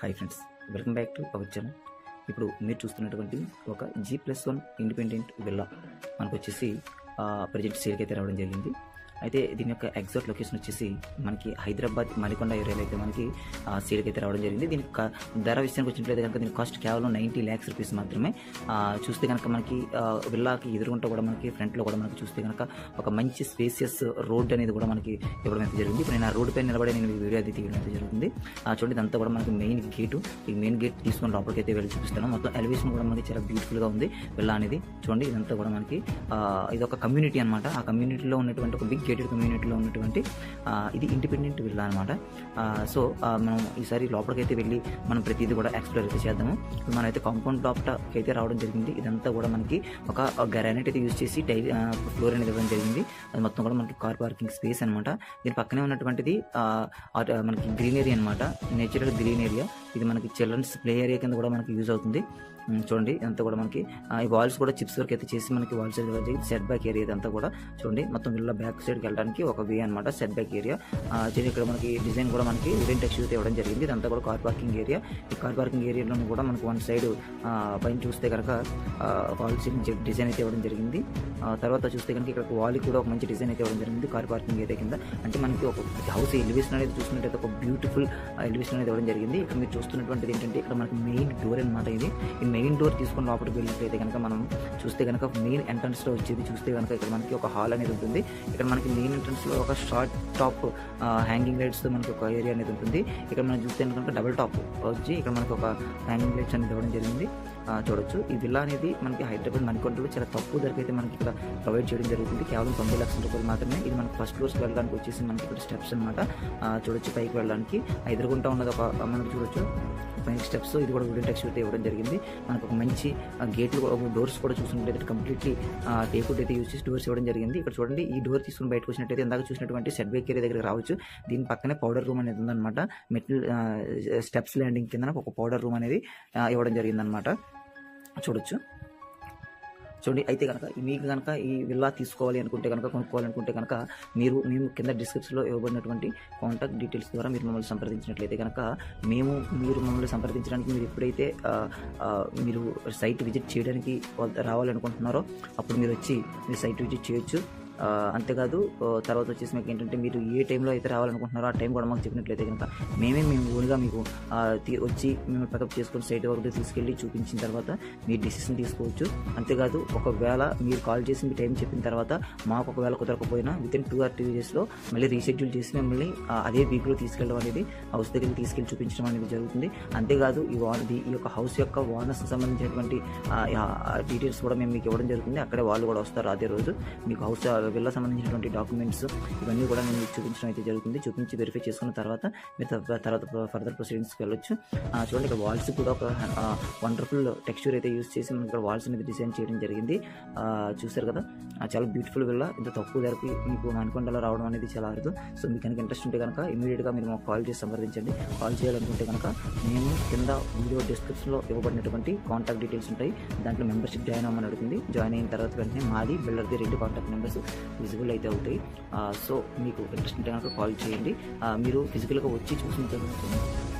Hi friends welcome back to our channel ఇప్పుడు మీరు చూస్తున్నటువంటి ఒక G plus one independent villa మనకు వచ్చేసి ప్రజెంట్ సేల్కి అయితే రావడం జరిగింది. అయితే దీని యొక్క ఎగ్జాక్ట్ లొకేషన్ వచ్చేసి మనకి హైదరాబాద్ మణికొండ ఏరియాలో అయితే మనకి సేల్కి అయితే రావడం జరిగింది. దీని ధర విషయానికి వచ్చినట్లయితే కనుక దీని కాస్ట్ కేవలం నైంటీ ల్యాక్స్ రూపీస్ మాత్రమే. చూస్తే కనుక మనకి విల్లాకి ఎదురుగుంట కూడా మనకి ఫ్రంట్లో కూడా మనకి చూస్తే కనుక ఒక మంచి స్పేసియస్ రోడ్ అనేది కూడా మనకి ఇవ్వడం అయితే జరిగింది. ఇప్పుడు నేను ఆ రోడ్ పైన నిలబడి నేను వీడియో అది తీయడం అయితే జరుగుతుంది. చూడండి ఇదంతా కూడా మనకి మెయిన్ గేటు ఈ మెయిన్ గేట్ తీసుకొని లోపలికి అయితే వెళ్ళి చూపిస్తాను. మొత్తం ఎలివేషన్ కూడా మనకి చాలా బ్యూటిఫుల్గా ఉంది. విల్లా అనేది చూడండి ఇదంతా కూడా మనకి ఇది ఒక కమ్యూనిటీ అనమాట ఆ కమ్యూనిటీలో ఉన్నటువంటి ఒక బిగ్ గేటెడ్ కమ్యూనిటీలో ఉన్నటువంటి ఇది ఇండిపెండెంట్ విల్లా అనమాట సో మనం ఈసారి లోపలికైతే వెళ్ళి మనం ప్రతిదీ కూడా ఎక్స్ప్లోర్ అయితే చేద్దాము. ఇప్పుడు కాంపౌండ్ టాప్కి అయితే రావడం జరిగింది. ఇదంతా కూడా మనకి ఒక గ్రానైట్ అయితే యూజ్ చేసి డై ఫ్లోర్ అనేది ఇవ్వడం జరిగింది. అది మొత్తం కూడా మనకి కార్ పార్కింగ్ స్పేస్ అనమాట దీని పక్కనే ఉన్నటువంటిది మనకి గ్రీన్ ఏరియా అనమాట నేచురల్ గ్రీన్ ఏరియా ఇది మనకి చిల్డ్రన్స్ ప్లే ఏరియా కింద కూడా మనకి యూజ్ అవుతుంది. చూడండి అంతా కూడా మనకి ఈ వాల్స్ కూడా చిప్స్ వర్క్ అయితే చేసి మనకి వాల్స్ సెట్ బ్యాక్ ఏరియా ఇదంతా కూడా చూడండి మొత్తం ఇలా బ్యాక్ సైడ్కి వెళ్ళడానికి ఒక వే అనమాట సెట్ బ్యాక్ ఏరియా చూడండి ఇక్కడ మనకి డిజైన్ కూడా మనకి వుడెన్ టెక్స్చర్ ఇవ్వడం జరిగింది. ఇదంతా కూడా కార్ పార్కింగ్ ఏరియా ఈ కార్ పార్కింగ్ ఏరియాలో కూడా మనకి వన్ సైడ్ పైన చూస్తే కనుక వాల్స్ డిజైన్ అయితే ఇవ్వడం జరిగింది. తర్వాత చూస్తే కనుక ఇక్కడ వాల్ కూడా ఒక మంచి డిజైన్ అయితే ఇవ్వడం జరిగింది కార్ పార్కింగ్ ఏరియా కింద. అంటే మనకి ఒక హౌస్ ఎలివేషన్ అనేది చూసినట్టయితే ఒక బ్యూటిఫుల్ ఎలివేషన్ అనేది ఇవ్వడం జరిగింది. ఇక్కడ మీరు చూస్తున్నటువంటిది ఏంటంటే ఇక్కడ మనకి మెయిన్ డోర్ అనమాట ఇది. ఈ మెయిన్ డోర్ తీసుకొని లోపలికి వెళ్ళినట్లయితే కనుక మనం చూస్తే కనుక మెయిన్ ఎంట్రన్స్లో వచ్చేది చూస్తే కనుక ఇక్కడ మనకి ఒక హాల్ అనేది ఉంటుంది. ఇక్కడ మనకి మెయిన్ ఎంట్రన్స్లో ఒక షార్ట్ టాప్ హ్యాంగింగ్ లైట్స్తో మనకి ఒక ఏరియా అనేది ఉంటుంది. ఇక్కడ మనం చూస్తే కనుక డబుల్ టాప్ వచ్చి ఇక్కడ మనకి ఒక హ్యాంగింగ్ లైట్స్ అనేది ఇవ్వడం జరిగింది. చూడొచ్చు. ఈ విల్లా అనేది మనకి హైదరాబాద్ మణికొండలో చాలా తక్కువ ధరకు అయితే మనకి ఇక్కడ ప్రొవైడ్ చేయడం జరుగుతుంది. కేవలం తొంభై లక్షల రూపాయలు మాత్రమే. ఇది మనకి ఫస్ట్ ఫ్లోర్స్కి వెళ్ళడానికి వచ్చేసి మనకి ఇక్కడ స్టెప్స్ అనమాట చూడొచ్చు పైకి వెళ్ళడానికి. ఎదురుగుంటా ఉన్నది ఒక మనకి చూడొచ్చు. పైన స్టెప్స్ ఇది కూడా వుడెన్ టెక్స్చర్ అయితే ఇవ్వడం జరిగింది. మనకు ఒక మంచి గేట్లు డోర్స్ కూడా చూసినట్లయితే కంప్లీట్లీ టేకుడ్ అయితే యూజ్ చేసి డోర్స్ ఇవ్వడం జరిగింది. ఇక్కడ చూడండి ఈ డోర్ తీసుకుని బయటకు వచ్చినట్టయితే ఇందాక చూసినటువంటి సెట్ బేక్ ఏరియా దగ్గర రావచ్చు. దీని పక్కనే పౌడర్ రూమ్ అనేది ఉందన్నమాట. మెటల్ స్టెప్స్ ల్యాండింగ్ కింద ఒక పౌడర్ రూమ్ అనేది ఇవ్వడం జరిగిందనమాట చూడొచ్చు. చూడండి అయితే కనుక మీకు కనుక ఈ విల్లా తీసుకోవాలి అనుకుంటే కనుక కొనుక్కోవాలనుకుంటే కనుక మీరు మేము కింద డిస్క్రిప్షన్లో ఇవ్వబడినటువంటి కాంటాక్ట్ డీటెయిల్స్ ద్వారా మీరు మమ్మల్ని సంప్రదించినట్లయితే కనుక మేము మీరు మమ్మల్ని సంప్రదించడానికి మీరు ఎప్పుడైతే మీరు సైట్ విజిట్ చేయడానికి వాళ్ళ- రావాలనుకుంటున్నారో అప్పుడు మీరు వచ్చి మీ సైట్ విజిట్ చేయొచ్చు. అంతేకాదు తర్వాత వచ్చేసి మీకు ఏంటంటే మీరు ఏ టైంలో అయితే రావాలనుకుంటున్నారో ఆ టైం కూడా మాకు చెప్పినట్లయితే కనుక మేమే మేము ఓన్గా మీకు వచ్చి మేము పికప్ చేసుకొని సైట్ వరకు తీసుకెళ్ళి చూపించిన తర్వాత మీరు డిసిషన్ తీసుకోవచ్చు. అంతేకాదు ఒకవేళ మీరు కాల్ చేసి మీ టైం చెప్పిన తర్వాత మాకు ఒకవేళ కుదరకపోయినా within two or two డేస్లో మళ్ళీ రీషెడ్యూల్ చేసి మిమ్మల్ని అదే వీక్లో తీసుకెళ్ళడం అనేది హౌస్ దగ్గరికి తీసుకెళ్ళి చూపించడం అనేది జరుగుతుంది. అంతేకాదు ఈ వా ఈ ఈ యొక్క హౌస్ యొక్క ఓనర్స్ సంబంధించినటువంటి డీటెయిల్స్ కూడా మేము మీకు ఇవ్వడం జరుగుతుంది. అక్కడే వాళ్ళు కూడా వస్తారు అదే రోజు. మీకు హౌస్ విల్లా సంబంధించినటువంటి డాక్యుమెంట్స్ ఇవన్నీ కూడా నేను చూపించడం అయితే జరుగుతుంది. చూపించి వెరిఫై చేసుకున్న తర్వాత మీరు తర్వాత ఫర్దర్ ప్రొసీడింగ్స్కి వెళ్ళొచ్చు. ఆ, చూడండి ఇక్కడ వాల్స్ కూడా ఒక వండర్ఫుల్ టెక్స్చర్ అయితే యూస్ చేసి మనకి ఇక్కడ వాల్స్ అనేది డిజైన్ చేయడం జరిగింది. చూసారు చూశారు కదా? చాలా బ్యూటిఫుల్ విల్లా ఇంత తక్కువ ధరకు మీకు మణికొండలో రావడం అనేది చాలా అరుదు. సో మీకు కనుక ఇంట్రెస్ట్ ఉంటే కనుక ఇమీడియట్గా మీరు మాకు కాల్ చేసి సంప్రదించండి. కాల్ చేయాలనుకుంటే కనుక మేము కింద వీడియో డిస్క్రిప్షన్లో ఇవ్వబడినటువంటి కాంటాక్ట్ డీటెయిల్స్ ఉంటాయి. దాంట్లో మెంబర్షిప్ జాయిన్ అవ్వమని అడుగుతుంది. జాయిన్ అయిన తర్వాత వెంటనే మాది బిల్డర్ది రెండు కాంటాక్ట్ నెంబర్స్ విజిబుల్ అయితే అవుతాయి. సో మీకు ఇంట్రెస్ట్ ఉంటే కనుక కాల్ చేయండి. మీరు ఫిజికల్గా వచ్చి చూసిన తర్వాత